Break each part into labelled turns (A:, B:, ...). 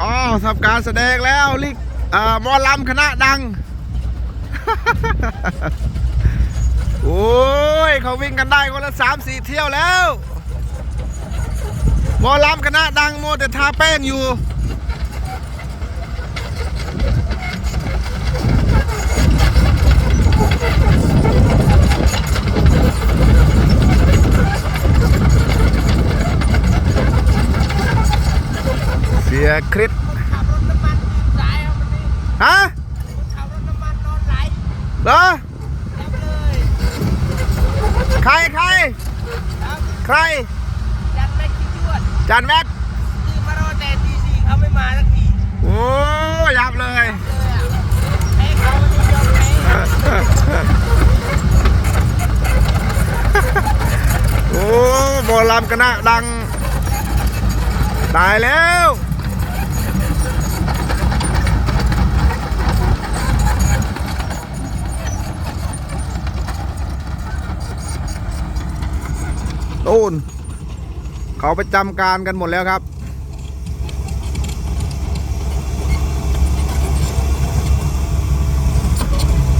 A: อ๋อทำการแสดงแล้วลิกอ่ามอลำคณะดัง โอ้ยเขาวิ่งกันได้คนละสามสี่เที่ยวแล้วมอลำคณะดังโมแต่ทาแป้งอยู่ สียคริส
B: ขับรถน้ำมันสายเอามันนี่
A: ฮะ
B: ขับรถน้ำมันนอนไหล
A: เหรอ
B: ยับเลย
A: ใครใคร
B: ครับ
A: ใคร
B: ยันไม่คิดยวด
A: จานแม็ก
B: ตื่นมารอแต่ตีสี่เขาไม่มาสักที
A: โอ้ยับเลย
B: เลยอะให้เขาวันนี้ยอมแพ้
A: โอ้บอลำคณะดัง ตายแล้ว ตูนเขาไปจำการกันหมดแล้วครับ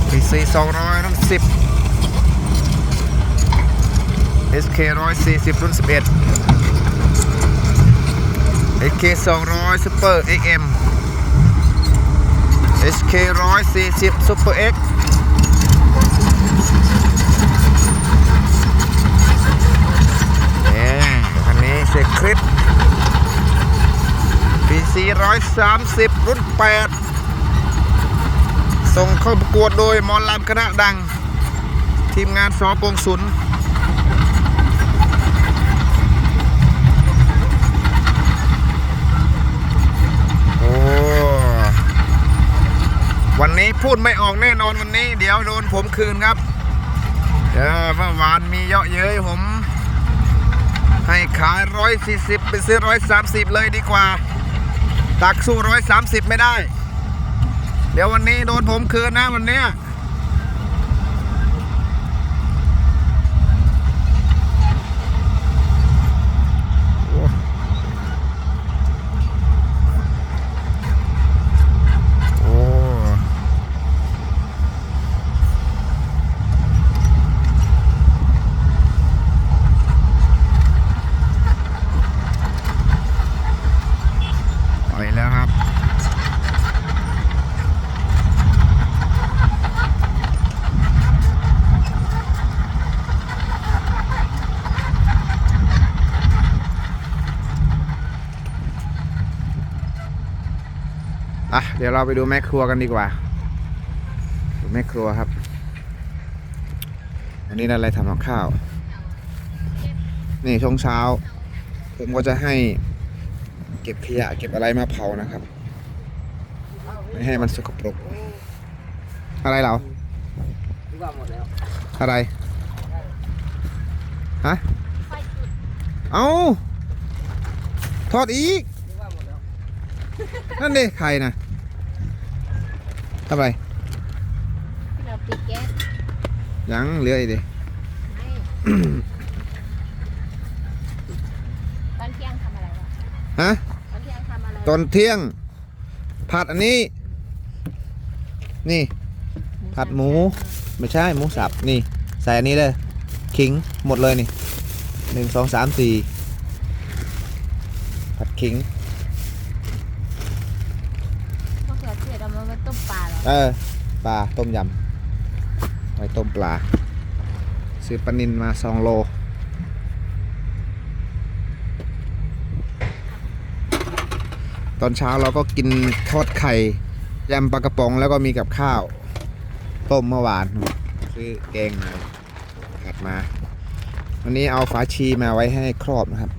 A: พีซีสองร้อยรุ่นสิบ SK ร้อยสี่สิบรุ่นสิบเอ็ด SK สองร้อยซูเปอร์ XM SK ร้อยสี่สิบซูเปอร์เอ็ก 430 รุ่น 8 ส่งเข้าประกวดโดยมอลลมคณะดัง ทีมงานสอปงศุนโอ้วันนี้พูดไม่ออกแน่นอนวันนี้ เดี๋ยวโดนผมคืนครับเมื่อวานมีเยอะเย้ยผมให้ขายร้อยสี่สิบไปซื้อร้อยสามสิบเลยดีกว่า ตักสู้ร้อยสามสิบไม่ได้ เดี๋ยววันนี้โดนผมคืนนะวันเนี้ยโอ้โอ้ไปแล้วครับ อะ เดี๋ยวเราไปดูแม่ครัวกันดีกว่าดูแม่ครัวครับ อันนี้อะไรทำกับข้าว นี่ช่วงเช้า ผมก็จะให้เก็บขยะเก็บอะไรมาเผานะครับ ไม่ให้มันสกปรก อะไรเหรอ
B: นึกว่า
A: อะไร ฮะ เอาทอดอีก
B: นึกว่าหมดแล้ว
A: นั่นดิใครนะ ทำไร
C: เราปิดแก๊ส
A: ยังเหลืออีกดิ
C: ไม่ตอนเที่ยงทำอะไรวะ
A: ฮะ
C: ตอนเที่ยงทำอะไร
A: ตอนเที่ยง ผัดอันนี้ นี่ ผัดหมู ไม่ใช่หมูสับนี่ ใส่อันนี้เลยขิงหมดเลยนี่หนึ่งสองสามสี่ผัดขิง
C: มะเขือเทศเอามาไว้ต้มปลา เอ
A: อปลาต้มยำไว้ต้มปลา ซื้อปลานินมาสองโลตอนเช้าเราก็กินทอดไข่ยำปลากระป๋องแล้วก็มีกับข้าว ต้มเมื่อวาน ซื้อแกงมาผัดมา วันนี้เอาฝาชีมาไว้ให้ครอบนะครับ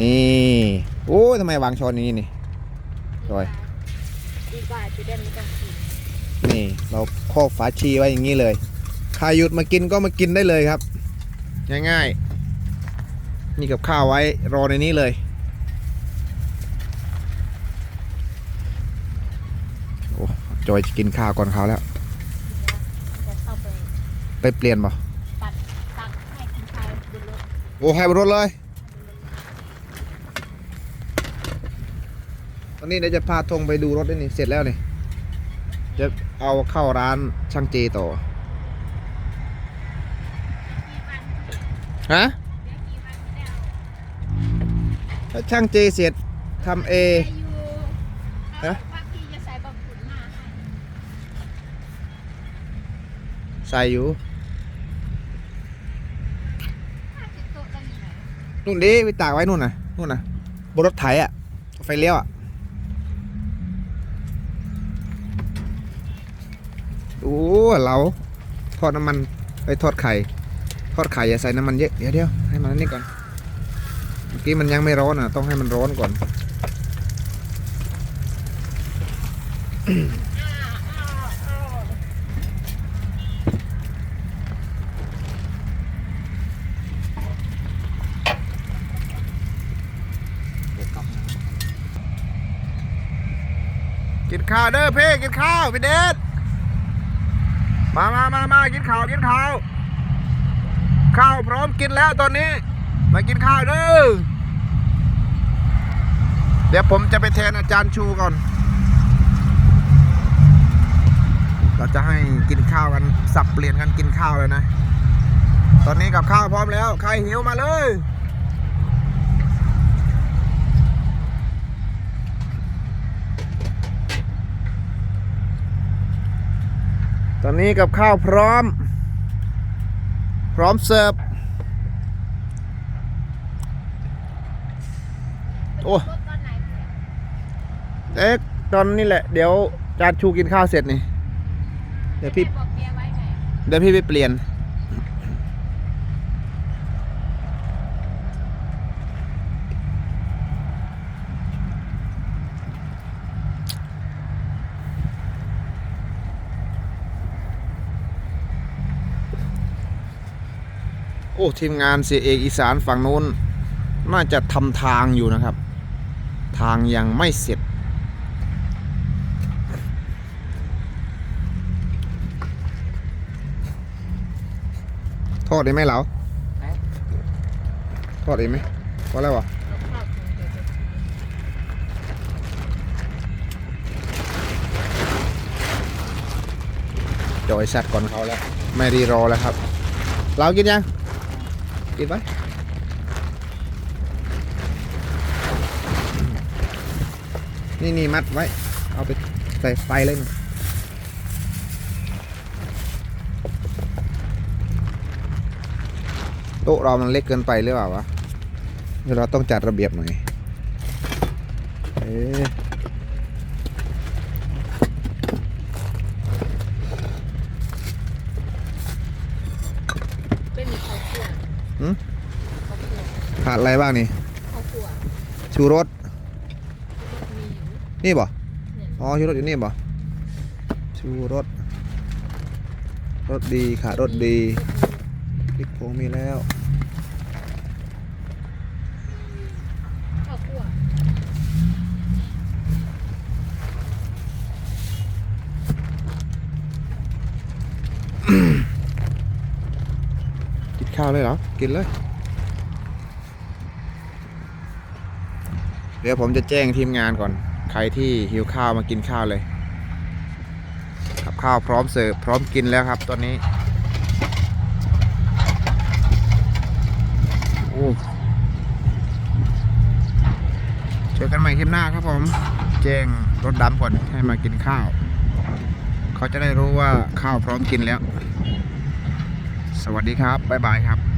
A: นี่โอ้ทำไมวางช้อนนี้นี่โดย
C: ดีกว่าจะได้ไม่ต้อง น
A: นี่เราครอบฝาชีไว้อย่างนี้เลยใครหยุดมากินก็มากินได้เลยครับ ง่ายๆนี่กับข้าวไว้รอในนี้เลย โอ้จอยจะกินข้าวก่อนเขาแล้ว
C: จะเข้าไป
A: ไปเปลี่ยนบ่
C: ตัดตักให้กินข้าวบนรถ
A: โอ้ให้บนรถเลยวันนี้เดี๋ยวจะพาธงไปดูรถด้วยนี่เสร็จแล้วนี่จะ เอาเข้าร้านช่างเจต่อฮะถ้าช่างเจเสร็จทำเอฮะ
C: ใส่
A: อยู่
C: ต๊ะได้ยัง
A: นู่นดิไปตากไว้นู่นน่ะนู่นน่ะบนรถไถอะไฟเลี้ยวอะ โอ้เราทอดน้ำมันไปทอดไข่ ทอดไข่อย่าใส่น้ำมันเยอะเดี๋ยวเดี๋ยวให้มันนี่ก่อนเมื่อกี้มันยังไม่ร้อนอะ ต้องให้มันร้อนก่อนกินข้าวเด้อพี่กินข้าวพี่เดช มามามามากินข้าวกินข้าวข้าวพร้อมกินแล้วตอนนี้ มากินข้าวเด้อเดี๋ยวผมจะไปแทนอาจารย์ชูก่อน เราจะให้กินข้าวกันสับเปลี่ยนกันกินข้าวเลยนะ ตอนนี้กับข้าวพร้อมแล้ว ใครหิวมาเลย อนนี้กับข้าวพร้อม พร้อมเสิร์ฟ โอ้
C: เอ๊ะ
A: ตอนนี้แหละ เดี๋ยวจานชูกินข้าวเสร็จนี่ เดี๋ยวพี่
C: เดี๋
A: ยวพี่ไปเปลี่ยน โอ้ทีมงานเสียเอกอีสานฝั่งนู้น น่าจะทำทางอยู่นะครับ ทางยังไม่เสร็จ ทอดได้ไหมเหลาทอดได้ไหมพอแล้ววะจอยสัตว์ก่อนเขาแล้ว ไม่รีรอแล้วครับ เรากินยัง กินไหมนี่นี่มัดไว้ เอาไปใส่ไฟเลยนะโต๊ะเรามันเล็กเกินไปหรือเปล่าวะเดี๋ยวเราต้องจัดระเบียบหน่อยเอ๊ะ
C: เป็นข้าวคั่ว
A: หืม
C: ข้าวคั่ว
A: ขาด อะไรบ้างนี่
C: ข้าวคั่ว
A: ชูรส
C: มีอยู่
A: นี่บ่
C: เนี่ย
A: อ๋อชูรสอยู่นี่บ่ชูรสรสดีค่ะรสดีพริกผงมีแล้ว
C: ข้าวคั่ว
A: กินข้าวเลยเหรอ กินเลย เดี๋ยวผมจะแจ้งทีมงานก่อน ใครที่หิวข้าวมากินข้าวเลยกับข้าวพร้อมเสิร์ฟพร้อมกินแล้วครับ ตอนนี้เจอกันใหม่คลิปหน้าครับผม แจ้งรถดำก่อนให้มากินข้าว เขาจะได้รู้ว่าข้าวพร้อมกินแล้ว สวัสดีครับ บ๊ายบายครับ